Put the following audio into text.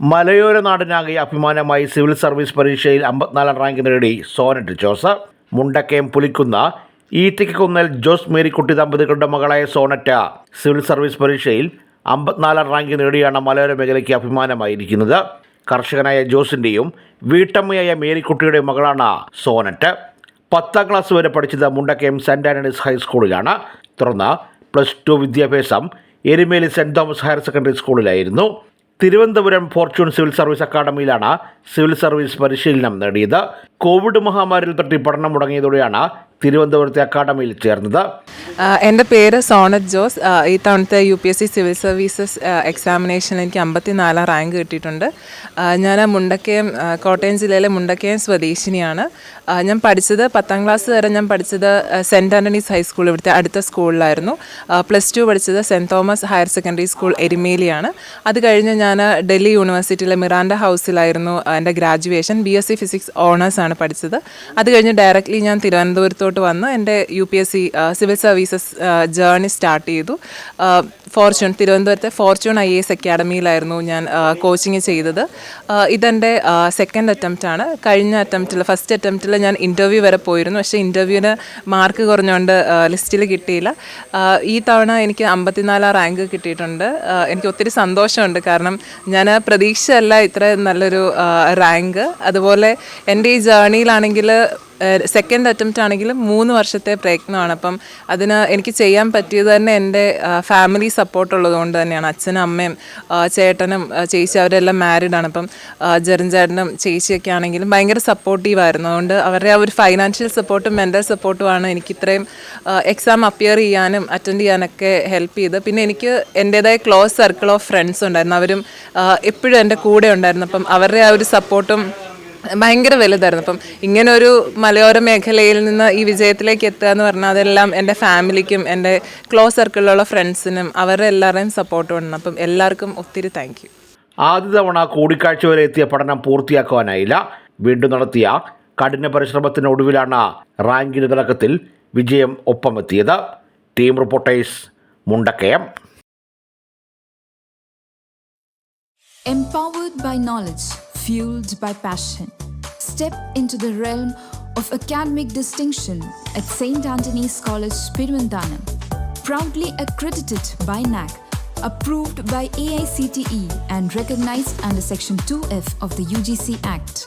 മലയോര നാടിനാകെ അഭിമാനമായി civil service പരീക്ഷയിൽ അമ്പത്തിനാലാം റാങ്ക് നേടി സോനറ്റ് ജോസഫ്. മുണ്ടക്കയം പുലിക്കുന്ന ഈറ്റയ്ക്കുന്നൽ ജോസ് മേരിക്കുട്ടി ദമ്പതികളുടെ മകളായ സോണറ്റ സിവിൽ സർവീസ് പരീക്ഷയിൽ അമ്പത്തിനാലാം റാങ്ക് നേടിയാണ് മലയോര മേഖലയ്ക്ക് അഭിമാനമായിരിക്കുന്നത്. കർഷകനായ ജോസിന്റെയും വീട്ടമ്മയായ മേരിക്കുട്ടിയുടെയും മകളാണ് സോനറ്റ്. പത്താം ക്ലാസ് വരെ പഠിച്ചത് മുണ്ടക്കയം സെന്റ് ആന്റണീസ് ഹൈസ്കൂളിലാണ്. തുടർന്ന് പ്ലസ് ടു വിദ്യാഭ്യാസം Erumeli saint Thomas higher secondary സ്കൂളിലായിരുന്നു. തിരുവനന്തപുരം ഫോർച്യൂൺ സിവിൽ സർവീസ് അക്കാദമിയിലാണ് സിവിൽ സർവീസ് പരിശീലനം നേടിയത്. കോവിഡ് മഹാമാരിയിൽ തട്ടി പഠനം മുടങ്ങിയതോടെയാണ് തിരുവനന്തപുരത്തെ അക്കാഡമിയിൽ ചേർന്നത്. എന്റെ പേര് സോണത് ജോസ്. ഈ തവണത്തെ U P S C civil services എക്സാമിനേഷനിൽ എനിക്ക് അമ്പത്തിനാലാം റാങ്ക് കിട്ടിയിട്ടുണ്ട്. ഞാൻ മുണ്ടക്കയം കോട്ടയം ജില്ലയിലെ മുണ്ടക്കയം സ്വദേശിനിയാണ്. ഞാൻ പഠിച്ചത് പത്താം ക്ലാസ് വരെ ഞാൻ പഠിച്ചത് സെന്റ് സെന്റ് ആന്റണീസ് ഹൈസ്കൂൾ ഇവിടുത്തെ അടുത്ത സ്കൂളിലായിരുന്നു. പ്ലസ് ടു പഠിച്ചത് saint Thomas higher secondary school എരുമേലിയാണ്. അത് കഴിഞ്ഞ് ഞാൻ ഡൽഹി യൂണിവേഴ്സിറ്റിയിലെ മിറാൻഡ ഹൗസിലായിരുന്നു എന്റെ graduation. B S C physics ഓണേഴ്സാണ് പഠിച്ചത്. അത് കഴിഞ്ഞ് ഡയറക്റ്റ്ലി ഞാൻ തിരുവനന്തപുരത്തോട്ട് വന്ന് എന്റെ U P S C civil services journey start ചെയ്തു. ഫോർച്യൂൺ തിരുവനന്തപുരത്തെ ഫോർച്യൂൺ ഐ എസ് അക്കാഡമിയിലായിരുന്നു ഞാൻ കോച്ചിങ് ചെയ്തത്. ഇതെന്റെ സെക്കൻഡ് അറ്റംപ്റ്റ് ആണ്. കഴിഞ്ഞ അറ്റംപ്റ്റിൽ ഫസ്റ്റ് അറ്റംപ്റ്റിൽ ഞാൻ ഇന്റർവ്യൂ വരെ പോയിരുന്നു. പക്ഷേ ഇന്റർവ്യൂവിന് മാർക്ക് കുറഞ്ഞുകൊണ്ട് ലിസ്റ്റിൽ കിട്ടിയില്ല. ഈ തവണ എനിക്ക് അമ്പത്തിനാലാം റാങ്ക് കിട്ടിയിട്ടുണ്ട്. എനിക്ക് ഒത്തിരി സന്തോഷമുണ്ട്. കാരണം ഞാൻ പ്രതീക്ഷയല്ല ഇത്ര നല്ലൊരു റാങ്ക് അതുപോലെ എന്റെ ഈ ജേർണിയിലാണെങ്കിൽ സെക്കൻഡ് അറ്റംപ്റ്റ് ആണെങ്കിലും മൂന്ന് വർഷത്തെ പ്രയത്നമാണ്. അപ്പം അതിന് എനിക്ക് ചെയ്യാൻ പറ്റിയത് തന്നെ എന്റെ ഫാമിലി സപ്പോർട്ട് ഉള്ളതുകൊണ്ട് തന്നെയാണ്. അച്ഛനും അമ്മയും ചേട്ടനും ചേച്ചി അവരെല്ലാം മാരീഡാണ് അപ്പം ജെറിൻ ചേട്ടനും ചേച്ചിയൊക്കെ ആണെങ്കിലും ഭയങ്കര സപ്പോർട്ടീവായിരുന്നു അതുകൊണ്ട് അവരുടെ ആ ഒരു ഫൈനാൻഷ്യൽ സപ്പോർട്ടും മെന്റൽ സപ്പോർട്ടുമാണ് എനിക്ക് ഇത്രയും എക്സാം അപ്പിയർ ചെയ്യാനും അറ്റൻഡ് ചെയ്യാനൊക്കെ ഹെൽപ്പ് ചെയ്ത്. പിന്നെ എനിക്ക് എന്റേതായ ക്ലോസ് സർക്കിൾ ഓഫ് ഫ്രണ്ട്സ് ഉണ്ടായിരുന്നു. അവരും എപ്പോഴും എന്റെ കൂടെ ഉണ്ടായിരുന്നു. അപ്പം അവരുടെ ആ ഒരു സപ്പോർട്ടും ഭയങ്കര വലുതായിരുന്നു. അപ്പം ഇങ്ങനെ ഒരു മലയോര മേഖലയിൽ നിന്ന് ഈ വിജയത്തിലേക്ക് എത്തുക എന്ന് പറഞ്ഞാൽ അതെല്ലാം എന്റെ ഫാമിലിക്കും എന്റെ ക്ലോസ് സർക്കിളിലുള്ള ഫ്രണ്ട്സിനും അവരുടെ എല്ലാവരുടെയും സപ്പോർട്ട് വേണം. അപ്പം എല്ലാവർക്കും ഒത്തിരി താങ്ക് യു ആദ്യ തവണ കൂടിക്കാഴ്ച വരെ എത്തിയ പഠനം പൂർത്തിയാക്കുവാനായില്ല. വീണ്ടും നടത്തിയ കഠിന പരിശ്രമത്തിനൊടുവിലാണ് റാങ്കിന് തിളക്കത്തിൽ വിജയം ഒപ്പമെത്തിയത്. Team reporters Mundakayam. Empowered by knowledge, fueled by passion. Step into the realm of academic distinction at St. Anthony's College, Pirvandanam. Proudly accredited by NAC, approved by AICTE, and recognized under Section 2F of the UGC Act.